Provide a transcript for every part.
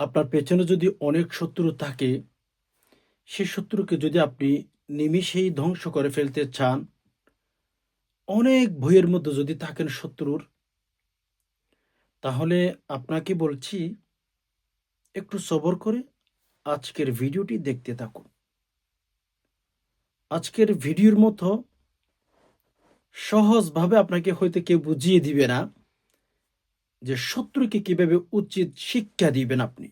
আপনার পেছনে যদি অনেক শত্রু থাকে, সে শত্রুকে যদি আপনি নিমিষেই ধ্বংস করে ফেলতে চান, অনেক ভয়ের মধ্যে যদি থাকেন শত্রুর, তাহলে আপনাকে বলছি, একটু সবর করে আজকের ভিডিওটি দেখতে থাকুন। আজকের ভিডিওর মতো সহজভাবে আপনাকে হয়তো কেউ বুঝিয়ে দিবে না। যে শত্রুকে কীভাবে উচিত শিক্ষা দিবেন আপনি?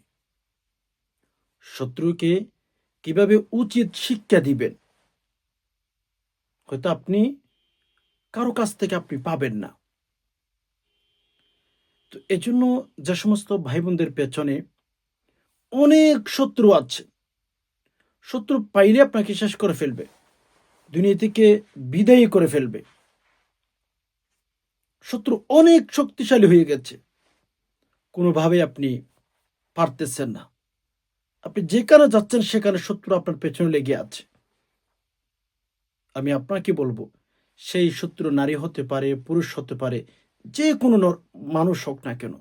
শত্রুকে কীভাবে উচিত শিক্ষা দিবেন? হয়তো আপনি কারও কাছ থেকে আপনি পাবেন না। তো এজন্য যে সমস্ত ভাই বোনদের পেছনে অনেক শত্রু আছে। শত্রু পাইলে আপনাকে শেষ করে ফেলবে। দুনিয়া থেকে বিদায়ী করে ফেলবে। শত্রু অনেক শক্তিশালী হয়ে গেছে। কোনোভাবে আপনি পারতেছেন না। আপনি যেখানে যাচ্ছেন সেখানে শত্রু আপনার পেছনে লেগে আছে। আমি আপনাকে বলব, সেই শত্রু নারী হতে পারে, পুরুষ হতে পারে, যে কোনো মানুষ হোক না কেন।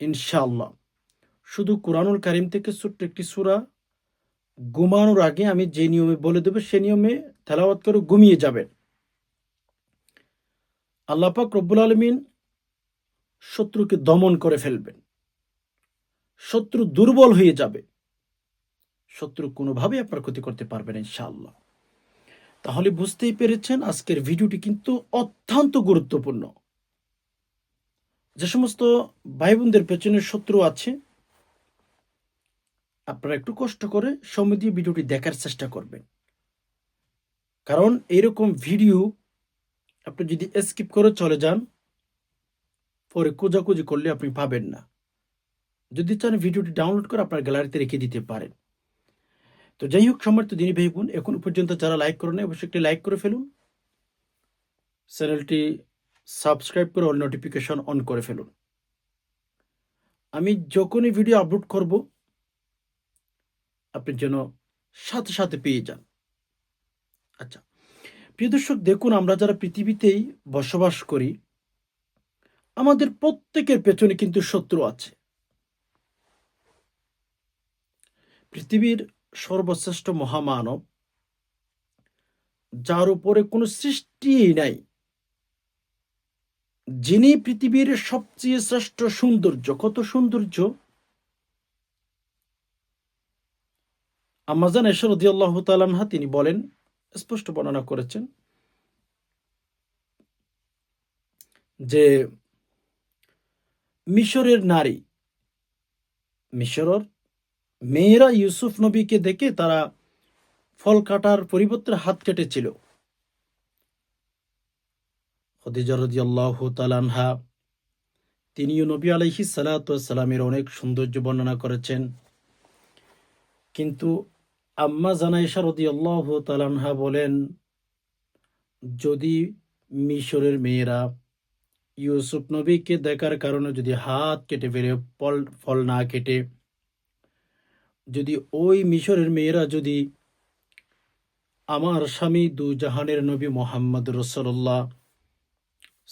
ইনশাআল্লাহ। শুধু কোরআনুল কারিম থেকে ছোট্ট একটি সুরা, ঘুমানোর আগে আমি যে নিয়মে বলে দেবো, সে নিয়মে তেলাওয়াত করে ঘুমিয়ে যাবেন। আল্লাপাক রব্বুল আলমিন শত্রুকে দমন করে ফেলবেন। শত্রু দুর্বল হয়ে যাবে। শত্রু কোনোভাবে আপনার ক্ষতি করতে পারবে না, ইনশাআল্লাহ। তাহলে বুঝতেই পেরেছেন আজকের ভিডিওটি কিন্তু অত্যন্ত গুরুত্বপূর্ণ। যে সমস্ত ভাই বোনদের পেছনে শত্রু আছে, আপনারা একটু কষ্ট করে সময় দিয়ে ভিডিওটি দেখার চেষ্টা করবেন। কারণ এরকম ভিডিও আপনি যদি স্কিপ করে চলে যান পরে খোঁজাখুঁজি করলে আপনি পাবেন না। যদি চান ভিডিওটি ডাউনলোড করে আপনার গ্যালারিতে রেখে দিতে পারেন। তো যাই হোক সমর্থ দিনী ভাই বোন, এখন পর্যন্ত যারা লাইক করেন অবশ্যই একটি লাইক করে ফেলুন। চ্যানেলটি সাবস্ক্রাইব করে অল নোটিফিকেশন অন করে ফেলুন। আমি যখনই ভিডিও আপলোড করব, আপনি যেন সাথে সাথে পেয়ে যান। আচ্ছা প্রিয় দর্শক, দেখুন, আমরা যারা পৃথিবীতেই বসবাস করি আমাদের প্রত্যেকের পেছনে কিন্তু শত্রু আছে। পৃথিবীর সর্বশ্রেষ্ঠ মহামানব, যার উপরে কোনো সৃষ্টিই নাই, যিনি পৃথিবীর সবচেয়ে শ্রেষ্ঠ সৌন্দর্য। কত সৌন্দর্য? আমাজান এসর আল্লাহ তালানহা তিনি বলেন, স্পষ্ট বর্ণনা করেছেন যে মিশরের নারী। মিশরের মেয়েরা ইউসুফ নবীকে দেখে তারা ফল কাটার পরিবর্তে হাত কেটেছিল। খদিজা রাদিয়াল্লাহু তাআলা আনহা তিনিও নবী আলাইহি সালামের অনেক সৌন্দর্য বর্ণনা করেছেন। কিন্তু আম্মা জানাইশা আনহা বলেন, যদি মিশরের মেয়েরা ইউসুফ নবীকে দেখার কারণে যদি হাত কেটে ফেলে, ফল ফল না কেটে, যদি ওই মিশরের মেয়েরা যদি আমার স্বামী দু জাহানের নবী মোহাম্মদ রসল্লাহ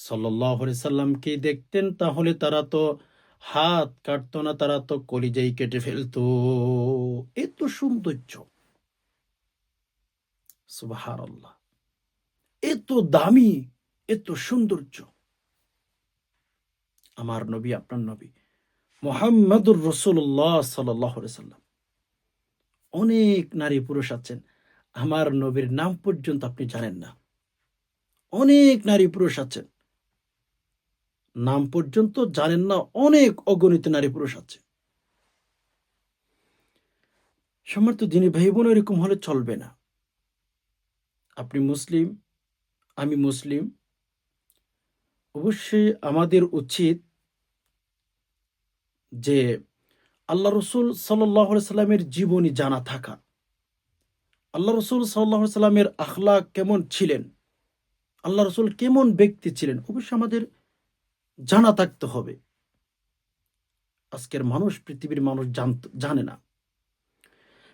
সাল্লাহ সাল্লামকে দেখতেন, তাহলে তারা তো হাত কাটতো না, তারা তো কলিজাই কেটে ফেলতো। এত সৌন্দর্য। আল্লাহ এত দামি এত সৌন্দর্য। আমার নবী, আপনার নবী। মোহাম্মদুর রসুল্লাহ সাল্লাহ সাল্লাম অনেক নারী পুরুষ আছেন। আমার নবীর নাম পর্যন্ত আপনি জানেন না। অনেক নারী পুরুষ আছেন। নাম পর্যন্ত জানেন না, অনেক অগণিত নারী পুরুষ আছে। সমর্থ যিনি ভাই বোন এরকম হলে চলবে না। আপনি মুসলিম, আমি মুসলিম। অবশ্যই আমাদের উচিত যে আল্লাহ রসুল সাল্লাহ সাল্লামের জীবনী জানা থাকা। আল্লাহ রসুল সাল্লাহ সাল্লামের আখলা কেমন ছিলেন? আল্লাহ রসুল কেমন ব্যক্তি ছিলেন? অবশ্যই আমাদের জানা থাকতে হবে। আজকের মানুষ, পৃথিবীর মানুষ জানত, জানে না।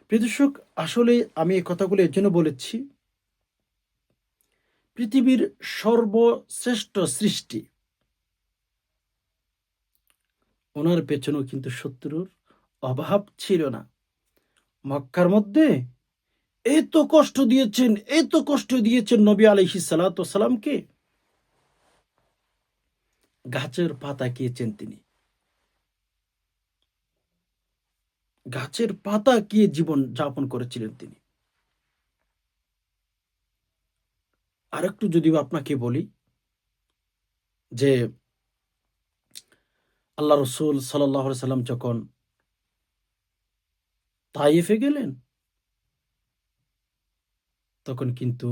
প্রিয়দর্শক আসলে আমি এই কথাগুলো এর জন্য বলেছি, পৃথিবীর সর্বশ্রেষ্ঠ সৃষ্টি ওনার পেছনেও কিন্তু শত্রুর অভাব ছিল না। মক্কার মধ্যে এত কষ্ট দিয়েছেন, এত কষ্ট দিয়েছেন নবী আলহি সালাতামকে গাছের পাতা খেয়েছেন তিনি। গাছের পাতা কি জীবন যাপন করেছিলেন তিনি। আরেকটু যদি আপনাকে বলি যে আল্লাহ রসুল সাল্লাহ সাল্লাম যখন তাইফে গেলেন, তখন কিন্তু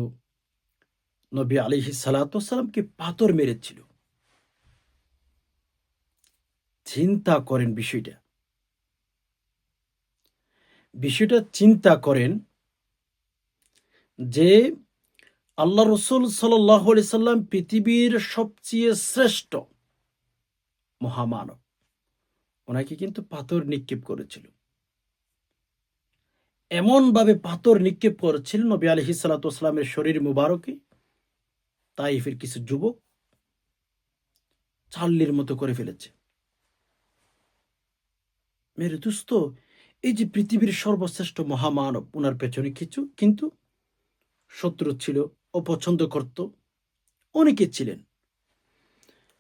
নবী আলিহি সালাতামকে পাথর মেরেছিল। চিন্তা করেন বিষয়টা। বিষয়টা চিন্তা করেন যে আল্লাহ রসুল সাল্লাহ সাল্লাম পৃথিবীর সবচেয়ে শ্রেষ্ঠ মহামানব। ওনাকে কিন্তু পাথর নিক্ষেপ করেছিল। এমনভাবে পাথর নিক্ষেপ করেছিলেন নবী আলহি সালাতামের শরীর মুবারকে, তাইফের কিছু যুবক চাল্লির মতো করে ফেলেছে। মেরে দুস্ত, এই যে পৃথিবীর সর্বশ্রেষ্ঠ মহামানব ওনার পেছনে কিছু, কিন্তু শত্রু ছিল, অপছন্দ করত, অনেকে ছিলেন।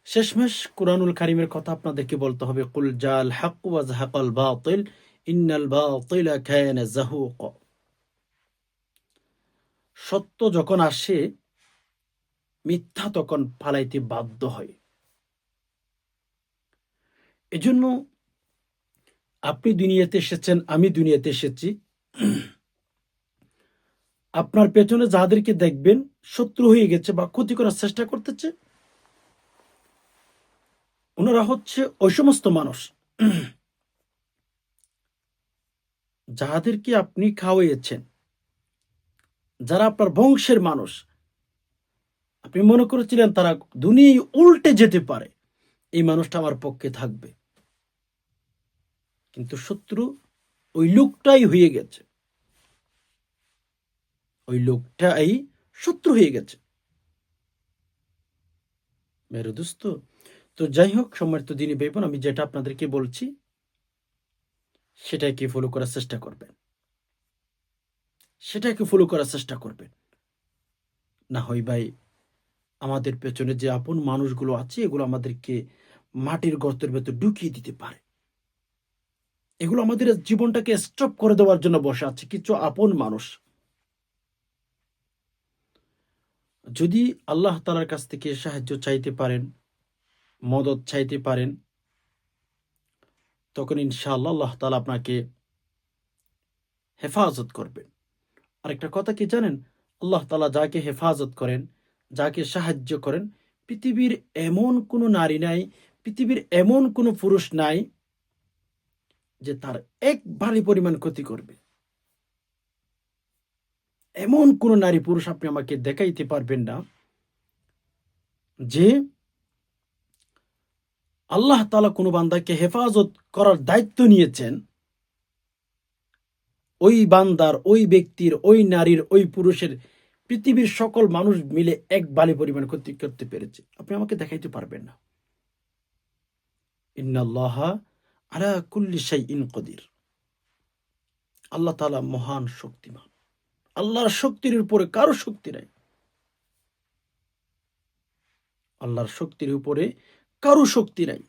শেষমেশ কোরআনুল কারিমের কথা আপনাদেরকে বলতে হবে, কুল জাল হাক ওয়াজ হাকাল বাতিল, ইন্নাল বাতিলা কায়ানা জাহুক। সত্য যখন আসে, মিথ্যা তখন পালাইতে বাধ্য হয়। এজন্য আপনি দুনিয়াতে এসেছেন, আমি দুনিয়াতে এসেছি। আপনার পেছনে যাদেরকে দেখবেন, শত্রু হয়ে গেছে বা ক্ষতি করার চেষ্টা করতেছে ওনারা হচ্ছে ওই সমস্ত মানুষ। যাদেরকে আপনি খাওয়াইয়েছেন, যারা আপনার বংশের মানুষ, আপনি মনে করেছিলেন তারা দুনিয়ায় উল্টে যেতে পারে, এই মানুষটা আমার পক্ষে থাকবে। কিন্তু শত্রু ওই লোকটাই হয়ে গেছে। ওই লোকটাই শত্রু হয়ে গেছে। মেরু দোস্ত তো যাই হোক সম্মানিত দিনই বেবন আমি যেটা আপনাদেরকে বলছি, সেটাকে ফলো করার চেষ্টা করবেন। সেটাকে ফলো করার চেষ্টা করবেন। না হয় ভাই, আমাদের পেছনে যে আপন মানুষগুলো আছে, এগুলো আমাদেরকে মাটির গর্তের ভেতর ঢুকিয়ে দিতে পারে। এগুলো আমাদের জীবনটাকে স্টপ করে দেওয়ার জন্য বসে আছে কিছু আপন মানুষ। যদি আল্লাহ তালার কাছ থেকে সাহায্য চাইতে পারেন মদত চাইতে পারেন, তখন ইনশাআল্লাহ আল্লাহ তালা আপনাকে হেফাজত করবেন আরেকটা কথা কি জানেন? আল্লাহ তালা যাকে হেফাজত করেন, যাকে সাহায্য করেন, পৃথিবীর এমন কোনো নারী নাই, পৃথিবীর এমন কোনো পুরুষ নাই যে তার এক ভারী পরিমাণ ক্ষতি করবে। এমন কোন নারী পুরুষ আপনি আমাকে দেখাইতে পারবেন না যে আল্লাহ তালা কোনো বান্দাকে হেফাজত করার দায়িত্ব নিয়েছেন। ওই বান্দার, ওই ব্যক্তির, ওই নারীর, ওই পুরুষের পৃথিবীর সকল মানুষ মিলে এক বালি পরিমাণ ক্ষতি করতে পেরেছে। আপনি আমাকে দেখাইতে পারবেন না। আল্লাহ তালা মহান শক্তিমান। আল্লাহর শক্তির উপরে কারও শক্তি নাই। আল্লাহর শক্তির উপরে কারও শক্তি নাই।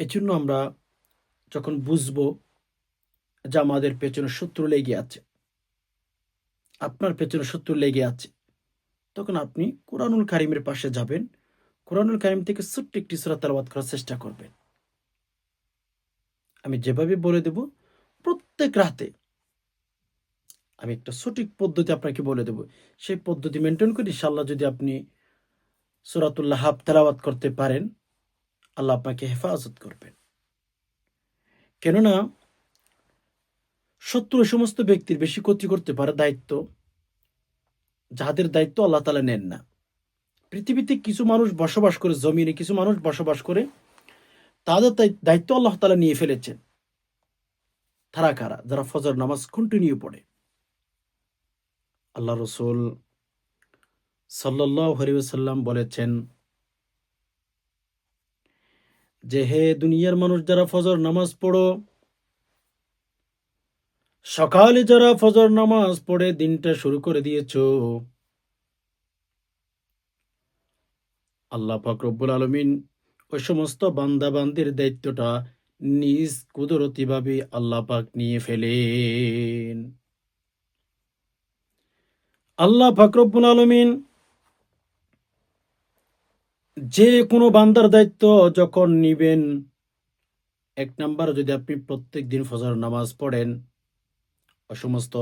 এজন্য আমরা যখন বুঝব যে আমাদের পেছনে শত্রু লেগে আছে, আপনার পেছনে শত্রু লেগে আছে, তখন আপনি কোরআনুল কারিমের পাশে যাবেন। কোরআনুল কারিম থেকে ছোট্ট একটি সুরা তালাবাদ করার চেষ্টা করবেন। আমি যেভাবে বলে দেব, প্রত্যেক রাতে আমি একটা সঠিক পদ্ধতি আপনাকে বলে দেব। সেই পদ্ধতি মেনটেন করে ইনশাল্লাহ যদি আপনি সুরাতুল্লাহ হাব তেলাওয়াত করতে পারেন, আল্লাহ আপনাকে হেফাজত করবেন। কেননা, শত্রু সমস্ত ব্যক্তির বেশি ক্ষতি করতে পারে দায়িত্ব যাদের দায়িত্ব আল্লাহ তালা নেন না। পৃথিবীতে কিছু মানুষ বসবাস করে, জমিনে কিছু মানুষ বসবাস করে, তাদের দায়িত্ব আল্লাহ তালা নিয়ে ফেলেছেন। তারা কারা? যারা ফজর নামাজ কন্টিনিউ পড়ে। আল্লাহ রসুল সাল্লাহ হরিউসাল্লাম বলেছেন, যে হে দুনিয়ার মানুষ যারা ফজর নামাজ পড়ো, সকালে যারা ফজর নামাজ পড়ে দিনটা শুরু করে দিয়েছ। আল্লাহ পাক রব্বুল আলমিন ওই সমস্ত বান্দাবান্দির দায়িত্বটা নিজ কুদরতিভাবে আল্লাহ পাক নিয়ে ফেলেন। আল্লাহ পাক রব্বুল আলমিন যে কোনো বান্দার দায়িত্ব যখন নিবেন, এক নাম্বার যদি আপনি প্রত্যেক দিন ফজর নামাজ পড়েন, ও সমস্ত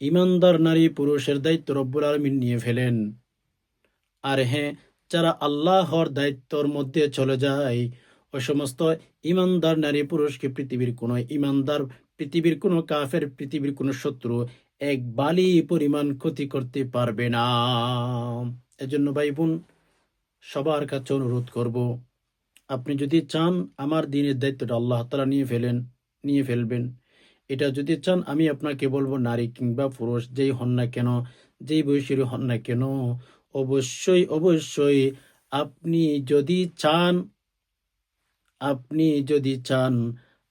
ইমানদার নারী পুরুষের দায়িত্ব রব্বুল আলমিন নিয়ে ফেলেন। আর হ্যাঁ যারা আল্লাহর দায়িত্বর মধ্যে চলে যায় ওই সমস্ত ইমানদার নারী পুরুষকে পৃথিবীর কোনো ইমানদার, পৃথিবীর কোনো কাফের, পৃথিবীর কোনো শত্রু এক বালি পরিমাণ ক্ষতি করতে পারবে না। এজন্য ভাই বোন সবার কাছে অনুরোধ করব, আপনি যদি চান আমার দিনের দায়িত্বটা আল্লাহ তালা নিয়ে ফেলেন, নিয়ে ফেলবেন। এটা যদি চান, আমি আপনাকে বলব, নারী কিংবা পুরুষ, যেই হন না কেন, যেই বয়সেরই হন না কেন, অবশ্যই অবশ্যই আপনি যদি চান, আপনি যদি চান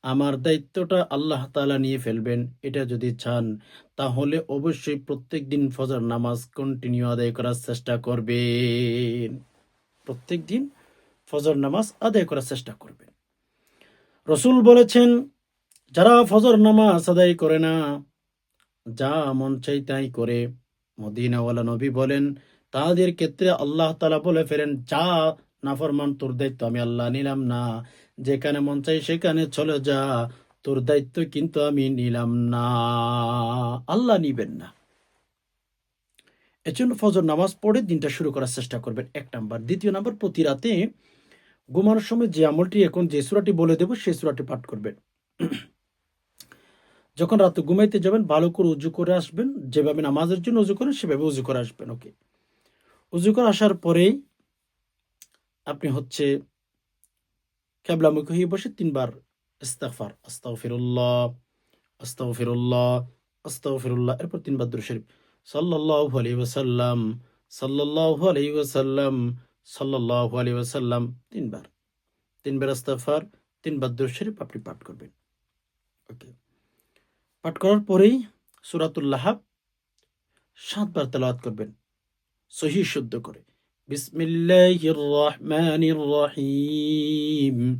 আমার দায়িত্বটা আল্লাহ তালা নিয়ে ফেলবেন, এটা যদি চান, তাহলে অবশ্যই প্রত্যেক দিন ফজর নামাজ কন্টিনিউ আদায় করার চেষ্টা করবেন। প্রত্যেক দিন ফজর নামাজ আদায় করার চেষ্টা করবেন। রসুল বলেছেন, যারা ফজর নামাজ আদায় করে না, যা মন চাই তাই করে। মদিনাওয়ালা নবী বলেন, তাদের ক্ষেত্রে আল্লাহ তালা বলে ফেরেন যা নাফরমান, তোর দায়িত্ব আমি আল্লাহ নিলাম না। যেখানে মন চাই সেখানে চলে যা, তোর দায়িত্ব কিন্তু আমি নিলাম না। আল্লাহ নিবেন না। এজন্য ফজর নামাজ পড়ে দিনটা শুরু করার চেষ্টা করবেন, এক নাম্বার। দ্বিতীয় নাম্বার, প্রতি রাতে ঘুমানোর সময় যে আমলটি এখন যে সুরাটি বলে দেব সেই সুরাটি পাঠ করবেন। যখন রাতে ঘুমাইতে যাবেন, ভালো করে উজু করে আসবেন, যেভাবে নামাজের জন্য উজু করেন, সেভাবে উজু করে আসবেন, ওকে? উজু করে আসার পরেই আপনি হচ্ছে ক্যাবলামুখী হয়ে বসে তিনবার ইস্তাগফার, আস্তাগফিরুল্লাহ আস্তাগফিরুল্লাহ আস্তাগফিরুল্লাহ, এরপর তিনবার দুরূদ শরীফ। সাল্লাল্লাহু আলাইহি ওয়াসাল্লাম, সাল্লাল্লাহু আলাইহি ওয়াসাল্লাম, সাল্লাল্লাহু আলাইহি ওয়াসাল্লাম তিনবার। তিনবার ইস্তাগফার, তিনবার শরীফ আপনি পাঠ করবেন। ওকে। পাঠ করার পরেই সূরাতুল লাহাব সাতবার তেলাওয়াত করবেন। সহি শুদ্ধ করে। বিসমিল্লাহির রহমানির রহিম।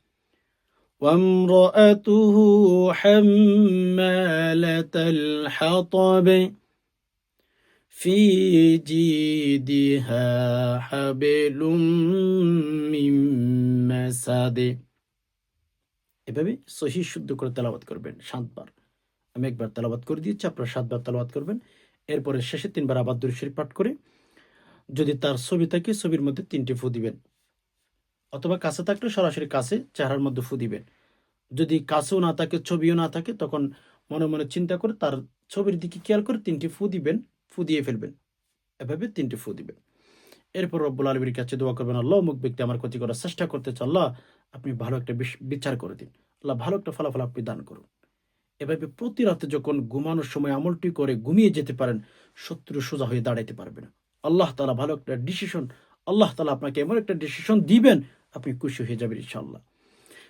وامرأته حمالة الحطب في جيدها حبل من مسد এভাবে সহি শুদ্ধ করে তেলাবাত করবেন সাতবার আমি একবার তেলাবাত করে দিয়েছি আপনারা সাতবার তেলাবাত করবেন এরপরে শেষে তিনবার আবার দুই শরীফ পাঠ করে যদি তার ছবি থাকে ছবির মধ্যে তিনটি ফু দিবেন অথবা কাছে থাকলে সরাসরি কাছে চেহারার মধ্যে ফু দিবেন। যদি কাছেও না থাকে, ছবিও না থাকে, তখন মনে মনে চিন্তা করে তার ছবির দিকে খেয়াল করে তিনটি ফু দিবেন, ফু দিয়ে ফেলবেন। এভাবে তিনটি ফু দিবেন। এরপর রব্বুল আলমীর কাছে দোয়া করবেন, আল্লাহ মুখ ব্যক্তি আমার ক্ষতি করার চেষ্টা করতেছে, আল্লাহ, আপনি ভালো একটা বিচার করে দিন। আল্লাহ, ভালো একটা ফলাফল আপনি দান করুন। এভাবে প্রতি রাতে যখন ঘুমানোর সময় আমলটি করে ঘুমিয়ে যেতে পারেন, শত্রু সোজা হয়ে দাঁড়াইতে পারবে না। আল্লাহ তালা ভালো একটা ডিসিশন আল্লাহ তালা আপনাকে এমন একটা ডিসিশন দিবেন আপনি খুশি হয়ে যাবেন, ইনশাআল্লাহ।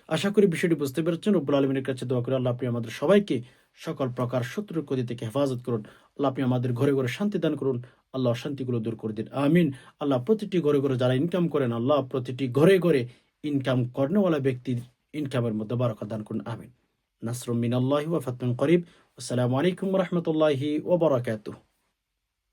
আশা করি বিষয়টি বুঝতে পেরেছেন। রব্বুল আলমিনের কাছে দোয়া করে, আল্লাহ আপনি আমাদের সবাইকে সকল প্রকার শত্রুর ক্ষতি থেকে হেফাজত করুন। আল্লাহ আপনি আমাদের ঘরে ঘরে শান্তি দান করুন। আল্লাহ অশান্তিগুলো দূর করে দিন। আমিন। আল্লাহ প্রতিটি ঘরে ঘরে যারা ইনকাম করেন, আল্লাহ প্রতিটি ঘরে ঘরে ইনকাম কর্নেওয়ালা ব্যক্তির ইনকামের মধ্যে বারকা দান করুন। আমিন। নাসরুম মিনাল্লাহি ওয়া ফাতহুন করিব। আসসালামু আলাইকুম রাহমাতুল্লাহি ওয়া বারাকাতুহু।